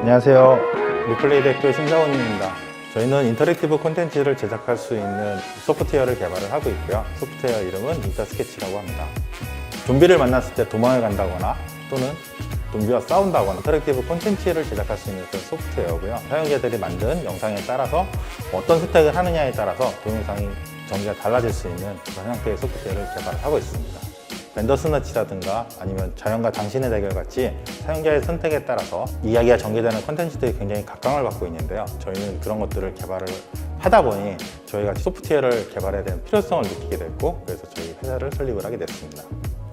안녕하세요. 리플레이 대표 신사원입니다. 저희는 인터랙티브 콘텐츠를 제작할 수 있는 소프트웨어를 개발을 하고 있고요. 소프트웨어 이름은 인터스케치라고 합니다. 좀비를 만났을 때 도망을 간다거나 또는 좀비와 싸운다거나 인터랙티브 콘텐츠를 제작할 수 있는 그런 소프트웨어고요. 사용자들이 만든 영상에 따라서 어떤 선택을 하느냐에 따라서 동영상이 전개가 달라질 수 있는 그런 형태의 소프트웨어를 개발을 하고 있습니다. 벤더 스너치라든가 아니면 자연과 당신의 대결 같이 사용자의 선택에 따라서 이야기가 전개되는 콘텐츠들이 굉장히 각광을 받고 있는데요. 저희는 그런 것들을 개발을 하다 보니 저희가 소프트웨어를 개발해야 되는 필요성을 느끼게 됐고 그래서 저희 회사를 설립을 하게 됐습니다.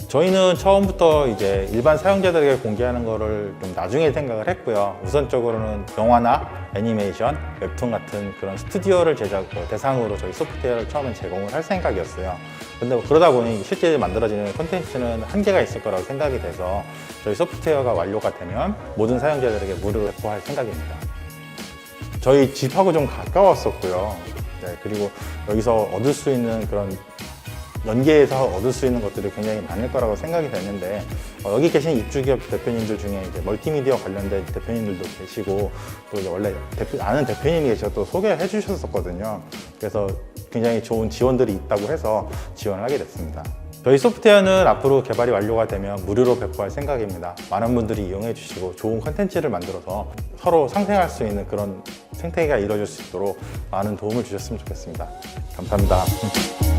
저희는 처음부터 이제 일반 사용자들에게 공개하는 거를 좀 나중에 생각을 했고요. 우선적으로는 영화나 애니메이션, 웹툰 같은 그런 스튜디오를 제작 어, 대상으로 저희 소프트웨어를 처음엔 제공을 할 생각이었어요. 근데 그러다 보니 실제 만들어지는 콘텐츠는 한계가 있을 거라고 생각이 돼서 저희 소프트웨어가 완료가 되면 모든 사용자들에게 무료로 배포할 생각입니다. 저희 집하고 좀 가까웠었고요. 네, 그리고 여기서 얻을 수 있는 그런 연계에서 얻을 수 있는 것들이 굉장히 많을 거라고 생각이 되는데 어, 여기 계신 입주기업 대표님들 중에 이제 멀티미디어 관련된 대표님들도 계시고 또 이제 원래 대표- 아는 대표님이 계셔서 또 소개해 주셨었거든요. 그래서 굉장히 좋은 지원들이 있다고 해서 지원을 하게 됐습니다. 저희 소프트웨어는 앞으로 개발이 완료가 되면 무료로 배포할 생각입니다. 많은 분들이 이용해 주시고 좋은 컨텐츠를 만들어서 서로 상생할 수 있는 그런 생태계가 이루어질 수 있도록 많은 도움을 주셨으면 좋겠습니다. 감사합니다.